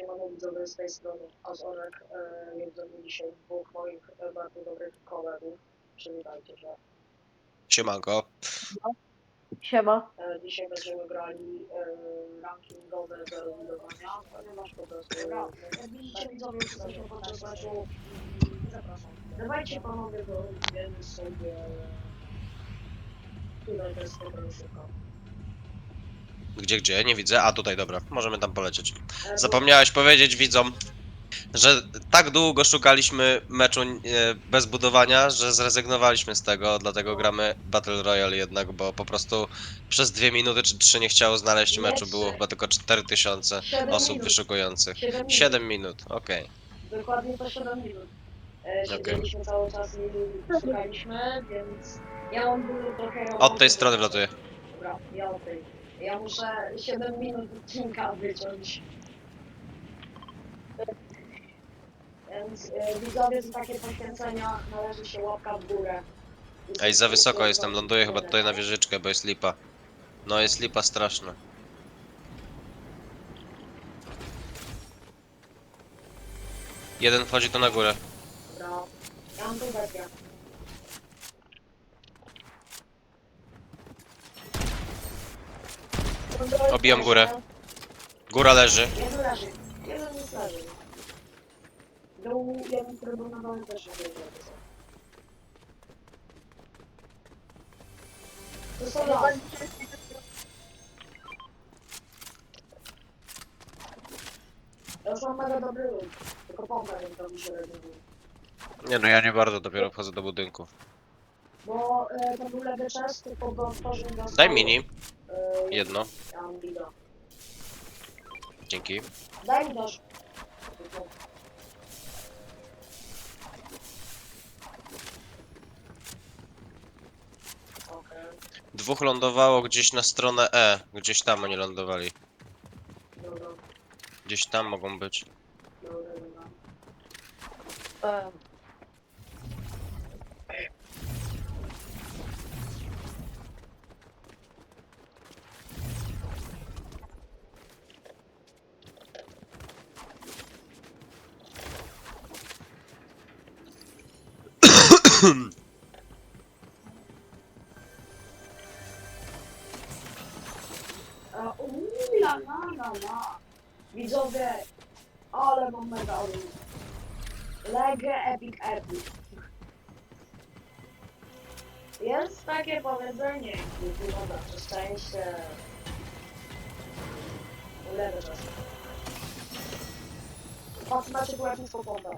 Siemano widzowie z tej strony Azorek. E, jest ze mną dzisiaj dwóch moich e, bardzo dobrych kolegów. Przywitajcie się. Siemanko. Siema. E, dzisiaj będziemy grali e, rankingowe do budowania, ponieważ po prostu jak widzicie widzowie jesteśmy podczas meczu i zapraszam. Dawajcie panowie idziemy sobie tutaj to jest spokojnie szybko. Gdzie, gdzie? Nie widzę. A tutaj, dobra. Możemy tam polecieć. Zapomniałeś powiedzieć widzom, że tak długo szukaliśmy meczu e, bez budowania, że zrezygnowaliśmy z tego, dlatego gramy Battle Royale jednak, bo po prostu przez dwie minuty czy trzy nie chciało znaleźć meczu. Było chyba tylko 4000 siedem osób minut. wyszukujących. Siedem minut. 7 minut, okej. Dokładnie to 7 minut. E. Siedzieliśmy cały czas i szukaliśmy, więc ja mam dużo trochę Od tej strony wlatuję. Dobra, ja od tej. Ja muszę 7 minut odcinka wyciąć. Więc e, widzowie za takie poświęcenia należy się łapka w górę. Ej, za wysoko jestem, ląduję chyba tutaj na wieżyczkę, bo jest lipa. No jest lipa straszna. Jeden wchodzi tu na górę. Dobra, ja mam tu bestię. Obijam górę. Góra leży. Jeden leży. Jeden jest leży. Był jeden, który był na dole też leży. To są las. Mega dobry. Tylko nie to mi się reaguje. Nie no, ja nie bardzo dopiero wchodzę do budynku. Bo e, to był lewy czas, tylko go otworzył na Daj mini, jedno, dzięki. Daj mi Dwóch lądowało gdzieś na stronę E, gdzieś tam oni lądowali. Gdzieś tam mogą być. E, Uuu, la, la, la. Widzowie, ale mam orów. Legę Epic Epic. Jest takie powiedzenie, wygląda przez szczęście. Lewy czas. Patrz, macie tu jakąś popodę.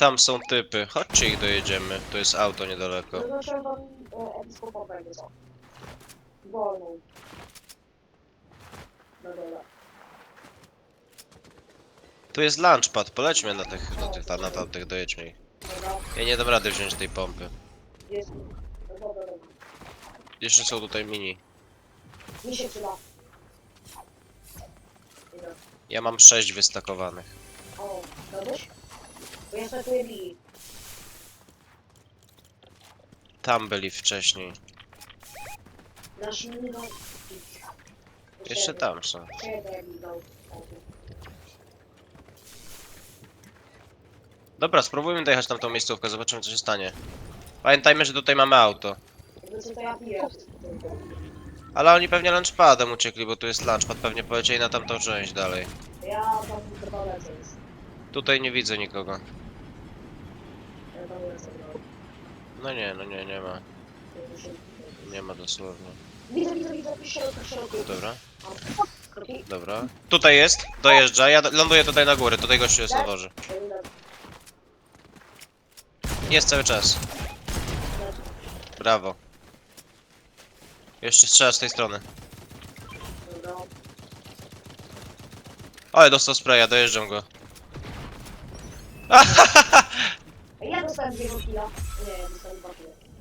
Tam są typy, chodźcie ich dojedziemy. Tu jest auto niedaleko. Zaznaczyłem wam e, epicką pompę, jakby co. Wolną. Na dole. Tu jest launchpad, polećmy na tych, na tych, na tamtych, dojedźmy ich. Dobra, Ja nie dam rady wziąć tej pompy. jest. Dobra, dobra. Jeszcze są tutaj mini. Mi się przyda. Idę. Ja mam sześć wystakowanych. O? Bo ja stakuję bili. Tam byli wcześniej. Nasz mini no... Jeszcze tam są. Dobra, spróbujmy dojechać na tą miejscówkę, zobaczymy co się stanie. Pamiętajmy, że tutaj mamy auto. Jakby co to ja piję. Ale oni pewnie launchpadem uciekli, bo tu jest launchpad, pewnie polecieli na tamtą część dalej. Ja tam chyba lecę. Tutaj nie widzę nikogo. No. No nie, no nie, nie ma. Nie ma dosłownie. Widzę, widzę, widzę, w środku, w środku. Dobra, dobra. Tutaj jest, dojeżdża, ja do- ląduję tutaj na górę, tutaj gościu jest na dworze. Jest cały czas. Brawo. Jeszcze strzela z tej strony. Dobra. Ale dostał spraya, dojeżdżam go. Ja dostałem dwie kila. Nie, dostałem dwa.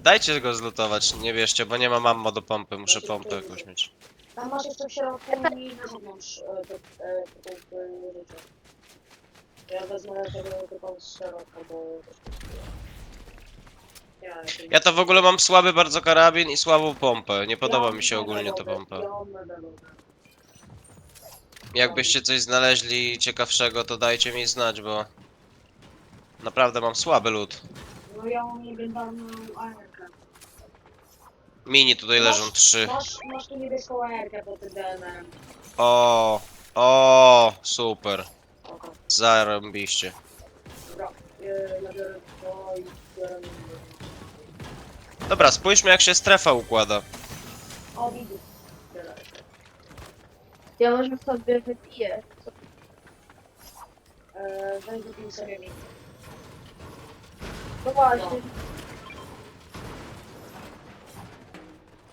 Dajcie go zlutować, nie bierzcie, bo nie ma mammo do pompy, muszę pompę jakąś mieć. Tam masz jeszcze w środku i na zewnątrz e, te, e, punkty życia. Ja wezmę tego tylko z środka, bo... Ja, Ja to w ogóle mam słaby bardzo karabin i słabą pompę. Nie podoba mi się ogólnie ta pompa. Dobre. Jakbyście coś znaleźli ciekawszego, to dajcie mi znać, bo naprawdę mam słaby lód. No ja mam legendarną ARkę. Mini tutaj leżą trzy. Masz, masz tu niebieską ARkę pod tym DNR. O, o, super. Oko. Zarąbiście. Dobra. Yy, ja biorę to i biorę... Dobra, spójrzmy jak się strefa układa. O, widzę. Biorę. Ja może sobie wypiję. Eee, weź wypij sobie mi. No właśnie.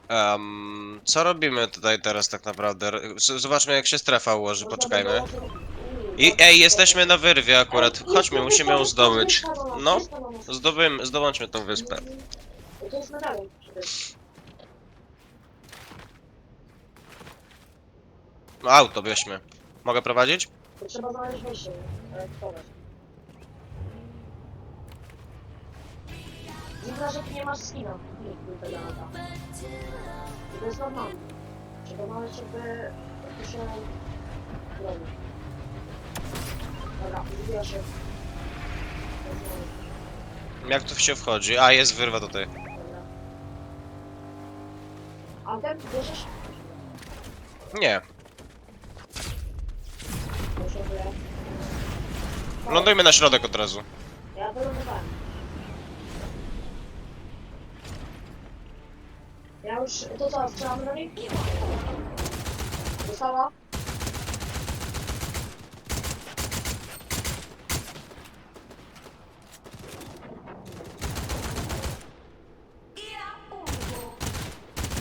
Em, co robimy tutaj teraz tak naprawdę? Z- Zobaczmy jak się strefa ułoży, poczekajmy. I ej, jesteśmy na wyrwie akurat. Chodźmy, musimy ją zdobyć. No, zdobym, zdobądźmy tą wyspę. To jest. No, auto bierzmy. Mogę prowadzić? To trzeba znaleźć wejście. e, w kogoś. Widzę, że ty nie masz skina. Nie, nie tego lata. I to jest normalne. Trzeba znaleźć jakby... robi. Dobra, zbija się. Jak tu się wchodzi? A, jest wyrwa tutaj. Dobra. A ten bierzesz? Nie. Potrzebuję. Lądujmy na środek od razu. Ja wylądowałem. Ja już... To co, strzelamy do nich? Dostała?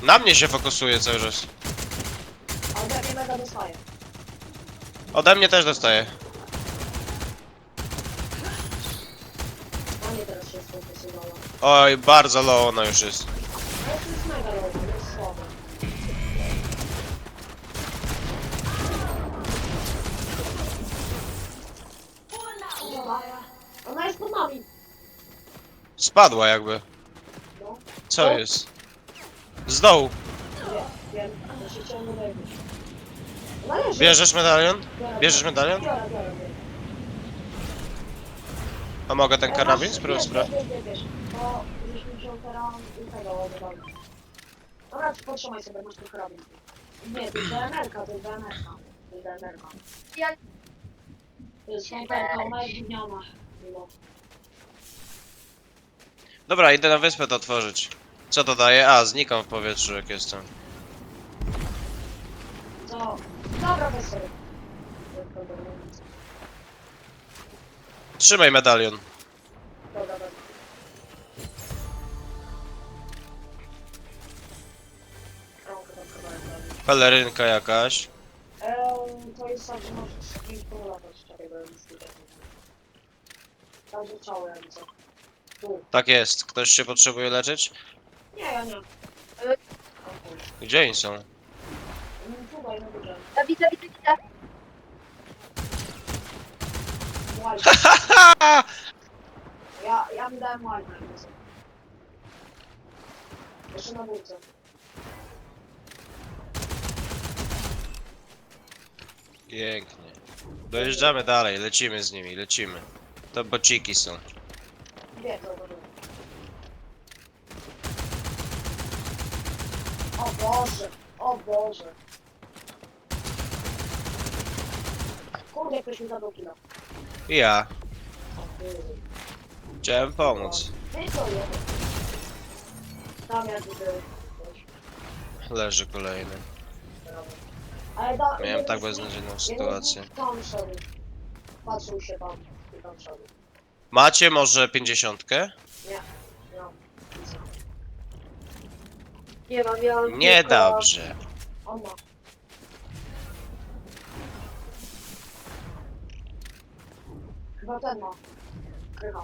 Na mnie się fokusuje cały czas. A ode mnie mega dostaje. Ode mnie też dostaje. Na mnie teraz się sfokusowała. Oj, bardzo low ona już jest. Nami. Spadła jakby. No, Co jest? Z dołu. nie, wiem, to się. Ona leży. Bierzesz medalion? Biorę, bierzesz medalion? Biorę, biorę, biorę. A mogę ten karabin? Spróbuj Bo żeśmy wziął teraz i tego ładowali. Dobra, potrzymaj sobie, masz ten karabin. Nie, to jest DNR-ka, to jest DNR-ka. To jest DNR-ka. Ja To jest snajperka, ona jest gówniana. No. Dobra, idę na wyspę to otworzyć. Co to daje? A, znikam w powietrzu jak jestem. Co? Dobra, weź sobie. Trzymaj medalion. Dobra, dobra. Rąkę tam kawałek dali. Pelerynka jakaś. Eee, to jest tak, że możesz z kimś polatać, czekaj, bo ja nic nie wiem. Tam jakby co. Tu. Tak jest. Ktoś się potrzebuje leczyć? Nie, ja nie. Gdzie oni są? Tutaj, na górze. Ja widzę, widzę, widzę. White. Ja, ja mi dałem górze. Jeszcze na górce. Pięknie. Dojeżdżamy dalej, lecimy z nimi, lecimy. To bociki są. Dobrze. O Boże, o Boże. Kurde, ktoś mi zadał kilo. I ja. Chciałem pomóc. Ty co jest? Tam jakby był. Leży kolejny. Ale da, Miałem tak beznadziejną sytuację. Tam szedł. Patrzył się tam. Tam szedł. Macie może pięćdziesiątkę? No. Nie mam, ja mam tylko- Niedobrze. On ma. Chyba ten ma. Krycha.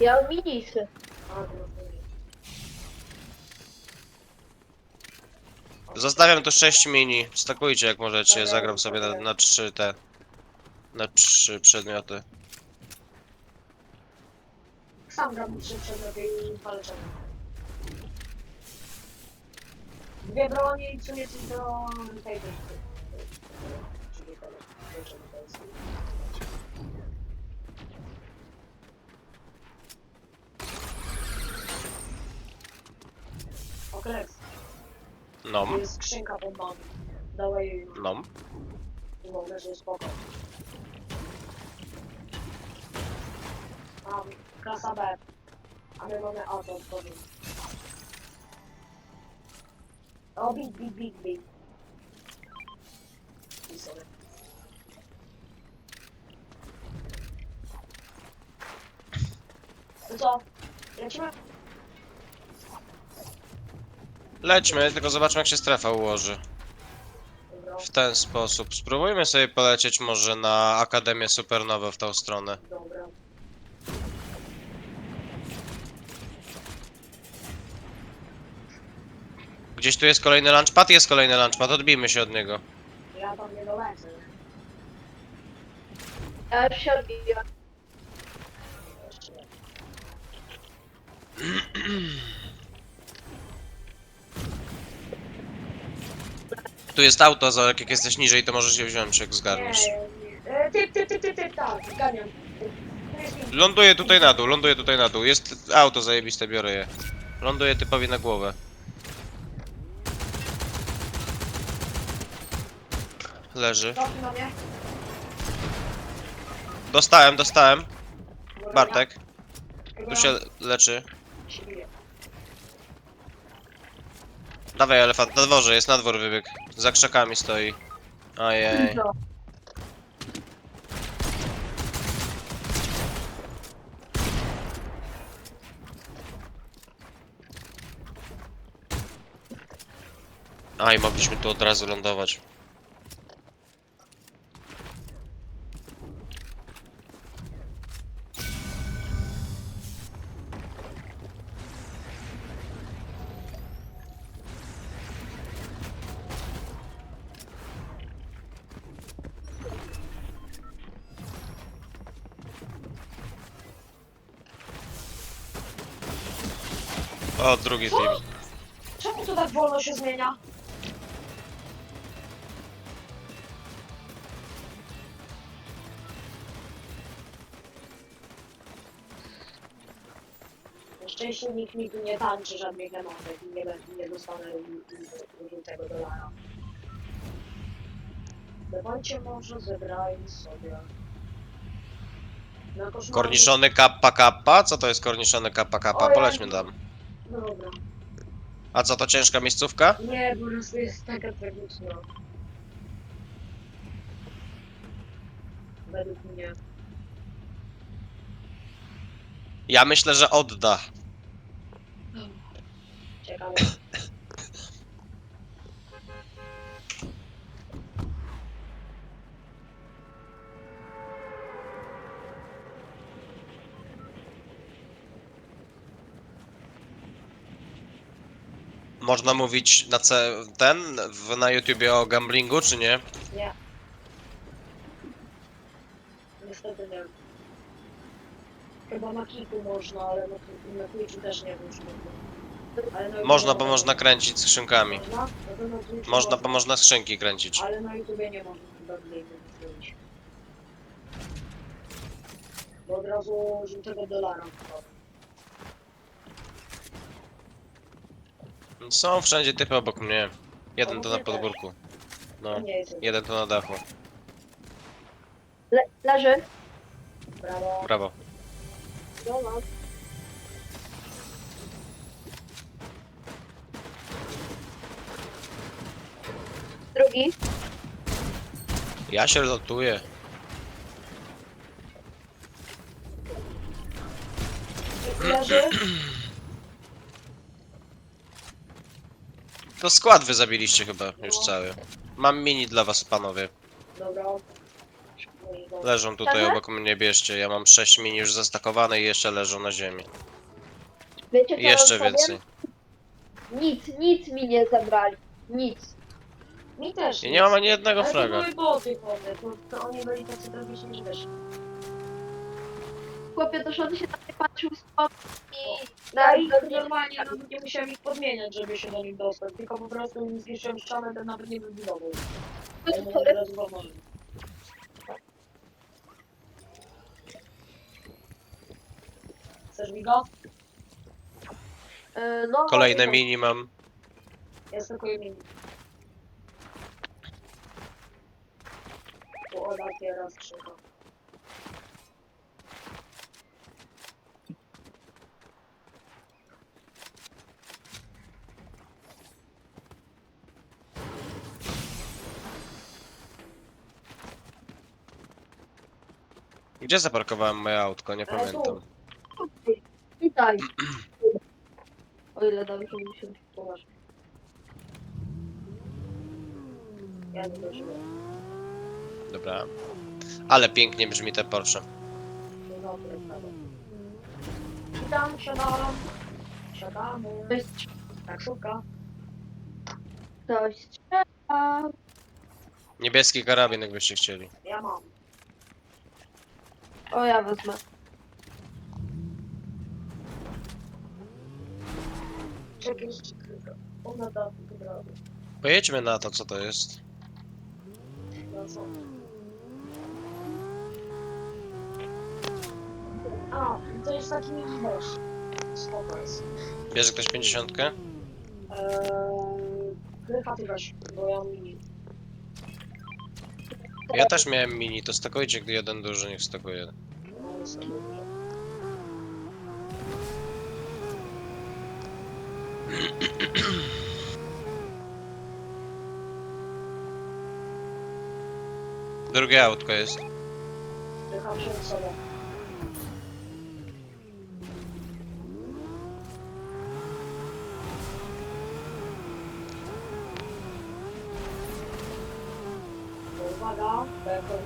Ja mam mniejszy. To. Zostawiam tu 6 mini. Stakujcie jak możecie. Zagram sobie na, na 3 te. Na 3 przedmioty. Sam gram trzy przedmioty i dwa leczenia. Dwie bronie i nieco do tej tej. jest. Okres, No, jest skrzynka nami. Dawaj jej już, no. bo leży spoko. Mam klasa B, a my mamy A, to. O, big, big, big, big. I. No co? Lecimy? Lećmy, tylko zobaczmy jak się strefa ułoży. Dobra, W ten sposób. Spróbujmy sobie polecieć może na Akademię Supernową w tą stronę. dobra. Gdzieś tu jest kolejny launchpad? Jest kolejny launchpad, odbijmy się od niego. Ja tam nie dolecę. Ja już się nie. Tu jest auto, za jak jesteś niżej to możesz je wziąć jak zgarniesz. Nie, nie. E, Typ, typ, typ, typ, typ, tak, mi- Ląduję tutaj na dół, ląduję tutaj na dół. Jest auto zajebiste, biorę je. Ląduję typowi na głowę. Leży. Dostałem, dostałem. Bartek, tu się leczy. Dawaj elefant, na dworze jest, na dwór wybieg. Za krzakami stoi. Ojej. Aj, mogliśmy tu od razu lądować. O, drugi Co? team. Czemu to tak wolno się zmienia? Na szczęście nikt mi tu nie tańczy żadnych emotek i nie, be- nie dostanę żółtego dolara. Dawajcie może zebrajmy sobie. Na koszmarny- Korniszony kappa kappa? Co to jest korniszony kappa kappa? Polećmy tam. Dobra. A co to ciężka miejscówka? Nie, po prostu jest taka tragiczna. Według mnie. Ja myślę, że odda. Ciekawe. Można mówić na ce, ten w, na YouTubie o gamblingu, czy nie? Nie. Niestety nie. Chyba na kilku można, ale na, na Twitchu też nie wiem, czy można. Ale na Można, YouTubie bo można kręcić skrzynkami. Można? No to na Twitchu Można, bo można skrzynki kręcić. Ale na YouTubie nie można chyba gamblingu zrobić. Bo od razu żółtego dolara. Są wszędzie typy obok mnie. Jeden to na podwórku. No, To nie jest jeden to na dachu. Le leży. Brawo. Brawo. Drugi. Ja się lotuję. Leży. To skład wy zabiliście chyba już cały. Mam mini dla was, panowie. Dobra. No i. Leżą tutaj Aha. obok mnie, bierzcie. Ja mam 6 mini już zastakowane i jeszcze leżą na ziemi. Wiecie co Jeszcze wam powiem? więcej. Nic, nic mi nie zabrali. Nic. Mi też. Ja nie mam ani jednego Ale to fraga. były boty to, to oni byli tacy tragiczni, że wiesz chłopie do żony się na mnie patrzył z i no. Ja ich normalnie nawet no, nie musiałem ich podmieniać, żeby się do nich dostać, tylko po prostu im zniszczyłem ścianę, ten nawet nie wybudował. Ja mu od razu pomogłem. Chcesz mi go? E, no, Kolejne właśnie, no. mini mam. Jest tylko imię. Bo ona teraz krzyka. Gdzie zaparkowałem moje autko? Nie pamiętam. Witaj. O ile dobrze mi się Poważnie. Ja nie dożyłem. Dobra. Ale pięknie brzmi te Porsche. Dobra, dobra. Witam, siadam. Siadamy. Ktoś strz- Taksówka. ktoś strzela. Niebieski karabin, jakbyście chcieli. Ja mam. O, ja wezmę. Czekaj. Ona da dobra. Pojedźmy na to, co to jest. No? A, to jest taki boss. Spoko jest. Bierze ktoś 50? Eee, Krycha ty weź, bo ja mam mini. Ja też miałem mini, to stakujcie, gdy jeden duży, niech stakuje. Drugie autko jest. Przed sobą. To Uwaga, bo jak to patrzy raz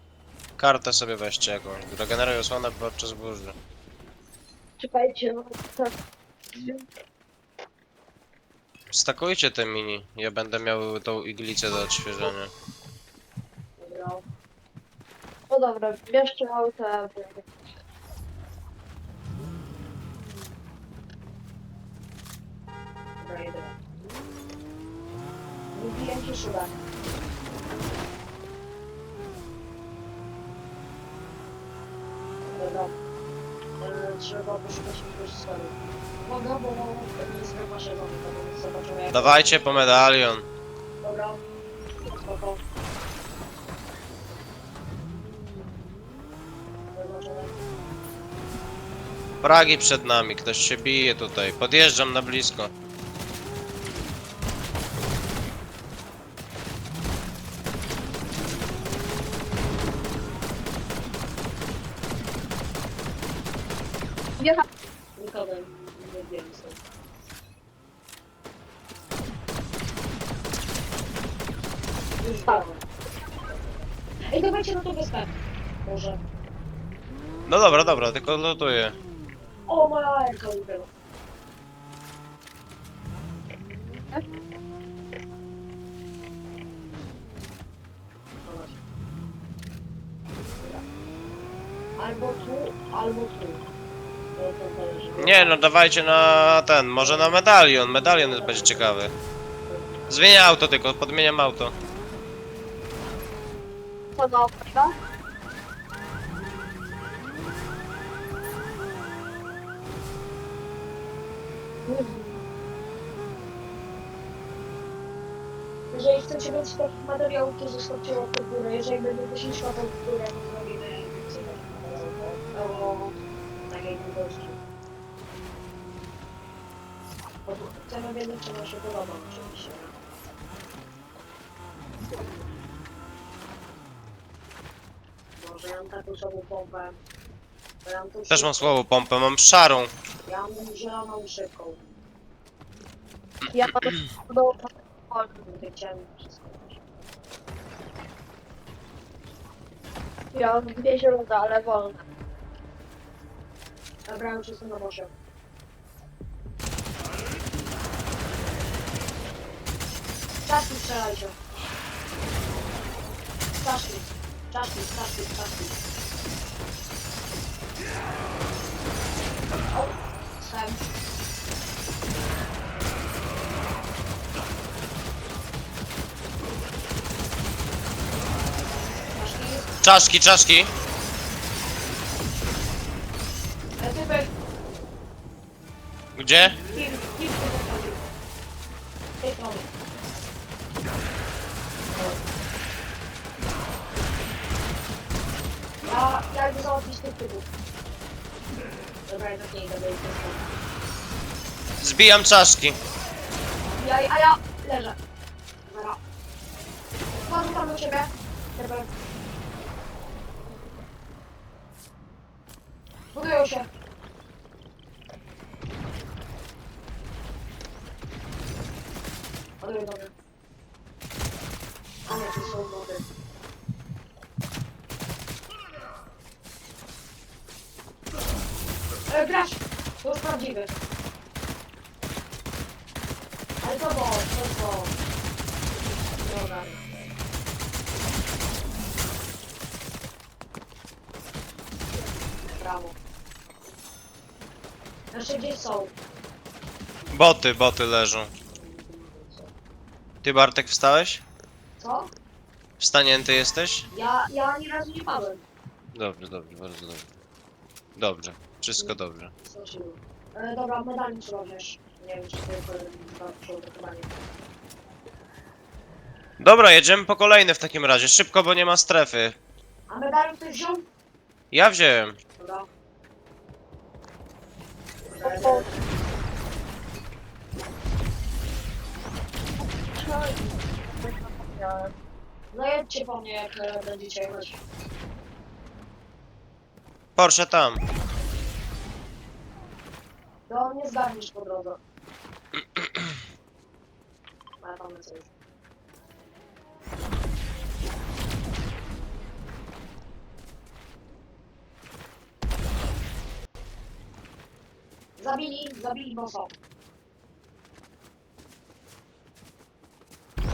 Kartę sobie weźcie jakąś. Regeneruj osłonę podczas burzy. Czekajcie, no tak. Stakujcie te mini. Ja będę miał tą iglicę do odświeżenia. Dobra. No dobra, bierzcie auto. a ja będę- Dobra, jedę. Wybiłem ci szybę. Dobra. Trzeba poszukać jakiegoś składu. Uwaga, bo się zamyka, więc zobaczymy jak... Dawajcie po medalion. Dobra. Spoko. Pragi przed nami, ktoś się bije tutaj. Podjeżdżam na blisko. Wjecha... Nikogo nie wiem stąd. Już Tak. biorę. Ej, dawajcie na to wyspę. Może. No dobra, lutuję. O, moja. Albo tu, albo tu. To, to zależy. Nie no, dawajcie na ten, może na medalion. Medalion będzie ciekawy. Zmienię auto tylko, podmieniam auto. Co na oferta? Jeżeli chcecie więcej takich materiałów, to zostawcie łapkę w górę. Jeżeli będzie 10 łapek w górę, to zrobimy więcej takich materiałów o takiej długości. Chcemy wiedzieć, czy wam się podoba oczywiście. Może ja mam taką samą pompę. Ja mam tą Też mam słabą pompę, mam szarą. Ja mam zieloną szybką. Ja mam do... Ja mam dwie zielone, ale wolne. Dobra, już jestem na morze. Czaszki strzelajcie. Czaszki. Czaszki, czaszki, czaszki. O, stem. Tej strony. Ja, ja idę załatwić tych typów. Dobra, ja tak nie idę, Zbijam czaszki. Ja, a ja leżę. Dobra. Wchodzę tam do ciebie. Typy. Budują się. Ładuję do mnie. A nie, to są wody. E, grać! To już prawdziwy. Ale to bo, to bo. Dobra. Brawo. Jeszcze gdzieś są. Boty, boty leżą. Ty Bartek wstałeś? Co? Wstanięty jesteś? Ja, ja ani razu nie padłem. Dobrze, dobrze, bardzo dobrze. Dobrze, wszystko dobrze. E, dobra, medali trzeba wziąć. Nie wiem, czy to jest e, przygotowanie. Dobra, jedziemy po kolejne w takim razie. Szybko, bo nie ma strefy. A medali ktoś wziął? Ja wziąłem. Dobra. O, No jedźcie po mnie, jak e, będziecie jechać. Porsche tam. To nie zgarniesz po drodze. A tam lecę Zabili, zabili bossa.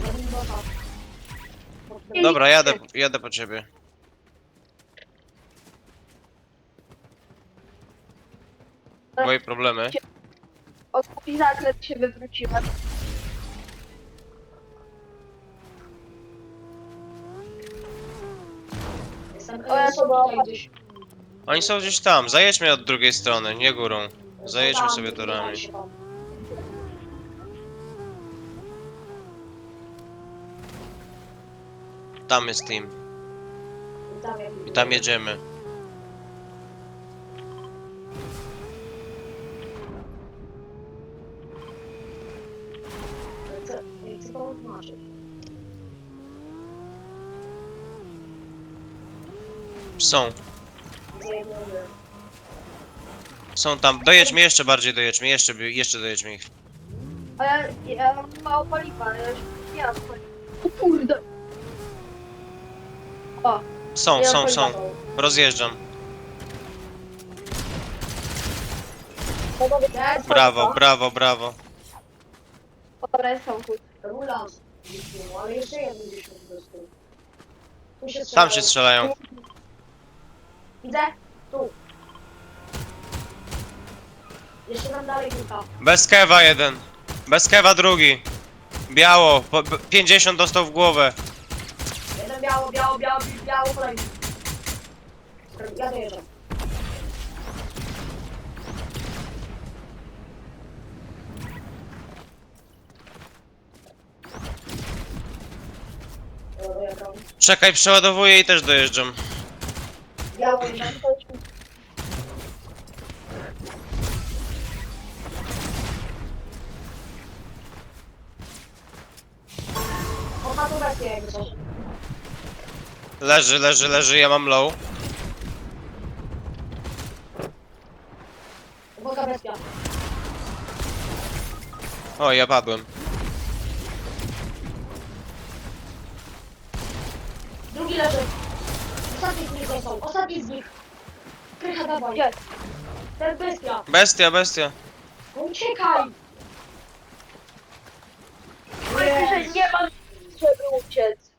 Zabili bossa. Dobra, jadę, jadę po ciebie. Moje problemy. Odkupi zakręt się wywróciła. Jestem, O, ja to tutaj gdzieś. Oni są gdzieś tam. Zajedźmy od drugiej strony, nie górą. Zajedźmy sobie torami. tam. Jest team. I tam, jedziemy. Są. Są tam. Dojedźmy jeszcze bardziej, dojedźmy. Jeszcze, jeszcze dojedźmy ich. A ja, ja mam mało paliwa, ja już nie mam paliwa. O kurde! O, Są, ja są, są. paliwa. Rozjeżdżam. Dobra, Jest, Brawo, brawo, brawo. Dobra, jest samochód. Rulans. Ale jeszcze jeden gdzieś po prostu. Tu się Tam strzelają. się strzelają. Widzę? Tu. Jeszcze tam dalej kilka. Bez kewa jeden. Bez kewa drugi. Biało. Po, p- 50 dostał w głowę. Jeden biało, biało, biało, biało, kolejny. Ja dojeżdżam. Czekaj, przeładowuję i też dojeżdżam. Biało, jeden. Coś. Leży, leży, leży, ja mam low. Uwaga, bestia. O, ja padłem. Drugi leży. Ostatni z nich został. Ostatni z nich. Krycha, dawaj. Gdzie? Ten bestia. Bestia, bestia. No Uciekaj. Że nie mam uciec.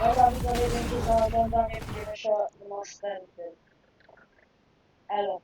Dobra, widzowie, dzięki za oglądanie. Widzimy się w. Elo.